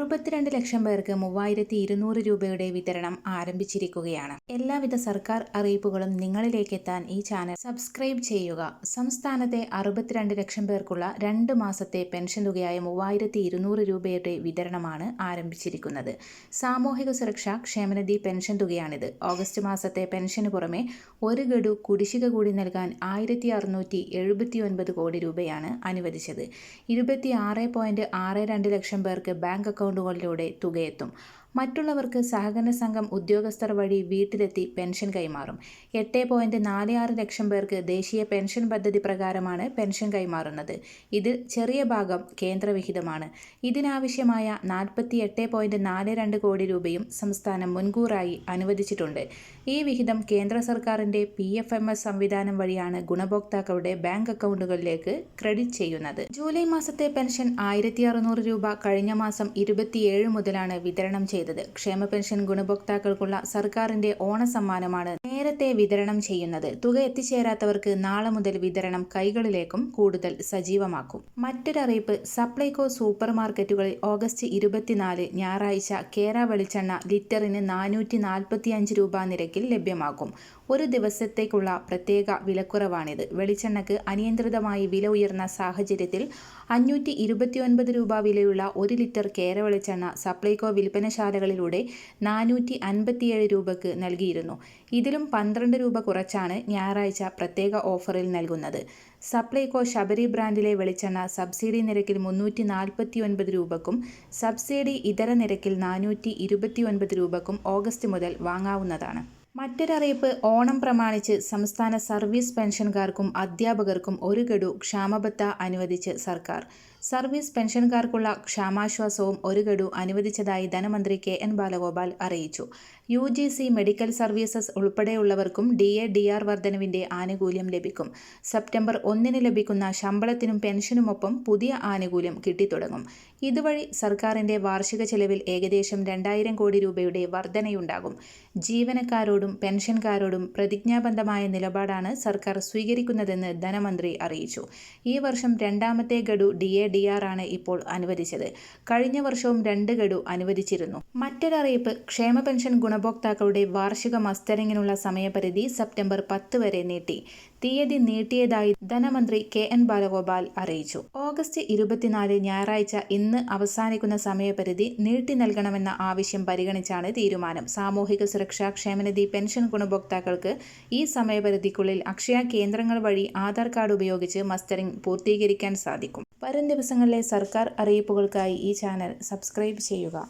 അറുപത്തിരണ്ട് ലക്ഷം പേർക്ക് മൂവായിരത്തി ഇരുന്നൂറ് രൂപയുടെ വിതരണം ആരംഭിച്ചിരിക്കുകയാണ്. എല്ലാവിധ സർക്കാർ അറിയിപ്പുകളും നിങ്ങളിലേക്ക് എത്താൻ ഈ ചാനൽ സബ്സ്ക്രൈബ് ചെയ്യുക. സംസ്ഥാനത്തെ അറുപത്തിരണ്ട് ലക്ഷം പേർക്കുള്ള രണ്ട് മാസത്തെ പെൻഷൻ തുകയായ മൂവായിരത്തി ഇരുന്നൂറ് രൂപയുടെ വിതരണമാണ് ആരംഭിച്ചിരിക്കുന്നത്. സാമൂഹിക സുരക്ഷാ ക്ഷേമനിധി പെൻഷൻ തുകയാണിത്. ഓഗസ്റ്റ് മാസത്തെ പെൻഷന് പുറമെ ഒരു ഗഡു കുടിശ്ശിക കൂടി നൽകാൻ ആയിരത്തി അറുന്നൂറ്റി എഴുപത്തി ഒൻപത് കോടി രൂപയാണ് അനുവദിച്ചത്. ഇരുപത്തി ആറ് പോയിന്റ് ആറ് രണ്ട് ലക്ഷം പേർക്ക് ബാങ്ക് അക്കൗണ്ടുകളിലൂടെ തുകയെത്തും. മറ്റുള്ളവർക്ക് സഹകരണ സംഘം ഉദ്യോഗസ്ഥർ വഴി വീട്ടിലെത്തി പെൻഷൻ കൈമാറും. എട്ട് പോയിന്റ് നാല് ആറ് ലക്ഷം പേർക്ക് ദേശീയ പെൻഷൻ പദ്ധതി പ്രകാരമാണ് പെൻഷൻ കൈമാറുന്നത്. ഇതിൽ ചെറിയ ഭാഗം കേന്ദ്രവിഹിതമാണ്. ഇതിനാവശ്യമായ നാൽപ്പത്തി എട്ട് പോയിന്റ് നാല് രണ്ട് കോടി രൂപയും സംസ്ഥാനം മുൻകൂറായി അനുവദിച്ചിട്ടുണ്ട്. ഈ വിഹിതം കേന്ദ്ര സർക്കാരിന്റെ പി എഫ് എം എസ് സംവിധാനം വഴിയാണ് ഗുണഭോക്താക്കളുടെ ബാങ്ക് അക്കൗണ്ടുകളിലേക്ക് ക്രെഡിറ്റ് ചെയ്യുന്നത്. ജൂലൈ മാസത്തെ പെൻഷൻ ആയിരത്തി അറുന്നൂറ് രൂപ കഴിഞ്ഞ മാസം ഇരുപത്തിയേഴ് മുതലാണ് വിതരണം ചെയ്തത്. ചെയ്തത്. ക്ഷേമ പെൻഷൻ ഗുണഭോക്താക്കൾക്കുള്ള സർക്കാരിന്റെ ഓണസമ്മാനമാണ് നേരത്തെ വിതരണം ചെയ്യുന്നത്. തുക എത്തിച്ചേരാത്തവർക്ക് നാളെ മുതൽ വിതരണം കൈകളിലേക്കും കൂടുതൽ സജീവമാക്കും. മറ്റൊരറിയിപ്പ് സപ്ലൈകോ സൂപ്പർ മാർക്കറ്റുകളിൽ ഓഗസ്റ്റ് ഇരുപത്തിനാല് ഞായറാഴ്ച കേര വെളിച്ചെണ്ണ ലിറ്ററിന് നാനൂറ്റി നാൽപ്പത്തിയഞ്ച് രൂപ നിരക്കിൽ ലഭ്യമാകും. ഒരു ദിവസത്തേക്കുള്ള പ്രത്യേക വിലക്കുറവാണിത്. വെളിച്ചെണ്ണക്ക് അനിയന്ത്രിതമായി വില ഉയർന്ന സാഹചര്യത്തിൽ അഞ്ഞൂറ്റി രൂപ വിലയുള്ള ഒരു ലിറ്റർ കേര വെളിച്ചെണ്ണ സപ്ലൈകോ വിൽപ്പനശാലകളിലൂടെ നാനൂറ്റി അൻപത്തിയേഴ് രൂപയ്ക്ക് നൽകിയിരുന്നു. ഇതിലും പന്ത്രണ്ട് രൂപ കുറച്ചാണ് ഞായറാഴ്ച പ്രത്യേക ഓഫറിൽ നൽകുന്നത്. സപ്ലൈകോ ശബരി ബ്രാൻഡിലെ വെളിച്ചെണ്ണ സബ്സിഡി നിരക്കിൽ മുന്നൂറ്റി നാൽപ്പത്തി ഒൻപത് രൂപക്കും സബ്സിഡി ഇതര നിരക്കിൽ നാനൂറ്റി ഇരുപത്തി ഒൻപത് രൂപക്കും ഓഗസ്റ്റ് മുതൽ വാങ്ങാവുന്നതാണ്. മറ്റൊരറിയിപ്പ് ഓണം പ്രമാണിച്ച് സംസ്ഥാന സർവീസ് പെൻഷൻകാർക്കും അധ്യാപകർക്കും ഒരു ഗഡു ക്ഷാമബത്ത അനുവദിച്ച് സർക്കാർ. സർവീസ് പെൻഷൻകാർക്കുള്ള ക്ഷാമാശ്വാസവും ഒരു ഗഡു അനുവദിച്ചതായി ധനമന്ത്രി കെ എൻ ബാലഗോപാൽ അറിയിച്ചു. U G C medical services ഉൾപ്പെടെയുള്ളവർക്കും D A D R വർധനവിന്റെ ആനുകൂല്യം ലഭിക്കും. സെപ്റ്റംബർ ഒന്നിന് ലഭിക്കുന്ന ശമ്പളത്തിനും പെൻഷനുമൊപ്പം പുതിയ ആനുകൂല്യം കിട്ടിത്തുടങ്ങും. ഇതുവഴി സർക്കാരിന്റെ വാർഷിക ചെലവിൽ ഏകദേശം രണ്ടായിരം കോടി രൂപയുടെ വർധനയുണ്ടാകും. ജീവനക്കാരോടും പെൻഷൻകാരോടും പ്രതിജ്ഞാബദ്ധമായ നിലപാടാണ് സർക്കാർ സ്വീകരിക്കുന്നതെന്ന് ധനമന്ത്രി അറിയിച്ചു. ഈ വർഷം രണ്ടാമത്തെ ഗഡു ഡി എ ഡി ആർ ആണ് ഇപ്പോൾ അനുവദിച്ചത്. കഴിഞ്ഞ വർഷവും രണ്ട് ഗഡു അനുവദിച്ചിരുന്നു. മറ്റൊരറിയിപ്പ് ക്ഷേമ പെൻഷൻ ഗുണഭോക്താക്കളുടെ വാർഷിക മസ്റ്ററിങ്ങിനുള്ള സമയപരിധി സെപ്റ്റംബർ പത്ത് വരെ നീട്ടി. തീയതി നീട്ടിയതായി ധനമന്ത്രി കെ എൻ ബാലഗോപാൽ അറിയിച്ചു. ഓഗസ്റ്റ് ഇരുപത്തിനാല് ഞായറാഴ്ച ഇന്ന് അവസാനിക്കുന്ന സമയപരിധി നീട്ടി നൽകണമെന്ന ആവശ്യം പരിഗണിച്ചാണ് തീരുമാനം. സാമൂഹിക സുരക്ഷാ ക്ഷേമനിധി പെൻഷൻ ഗുണഭോക്താക്കൾക്ക് ഈ സമയപരിധിക്കുള്ളിൽ അക്ഷയ കേന്ദ്രങ്ങൾ വഴി ആധാർ കാർഡ് ഉപയോഗിച്ച് മസ്റ്ററിംഗ് പൂർത്തീകരിക്കാൻ സാധിക്കും. വരും ദിവസങ്ങളിലെ സർക്കാർ അറിയിപ്പുകൾക്കായി ഈ ചാനൽ സബ്സ്ക്രൈബ് ചെയ്യുക.